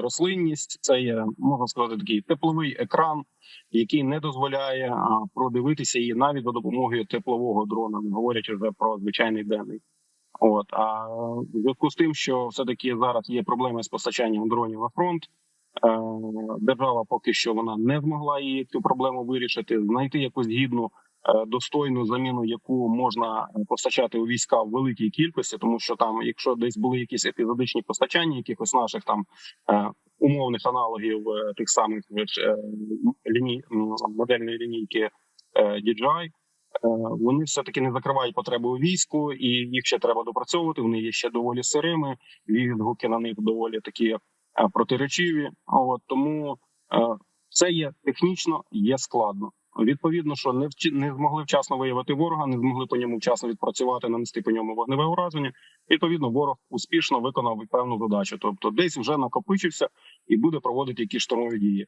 рослинність. Це є можна сказати такий тепловий екран, який не дозволяє продивитися її навіть за допомогою теплового дрона, не говорячи вже про звичайний денний. От а в зв'язку з тим, що все таки зараз є проблеми з постачанням дронів на фронт. е, Держава поки що вона не змогла її цю проблему вирішити, знайти якусь гідну достойну заміну, яку можна е, постачати у війська в великій кількості, тому що там, якщо десь були якісь епізодичні постачання, якихось наших там е, умовних аналогів е, тих самих е, ліній модельної лінійки е, DJI, Е, вони все таки не закривають потреби у війську, і їх ще треба допрацьовувати. Вони є ще доволі сирими. Відгуки на них доволі такі е, протиречиві. От тому е, це є технічно, є складно. Відповідно, що не вч... не змогли вчасно виявити ворога, не змогли по ньому вчасно відпрацювати, нанести по ньому вогневе ураження. Відповідно, ворог успішно виконав певну задачу. Тобто, десь вже накопичився і буде проводити якісь штурмові дії.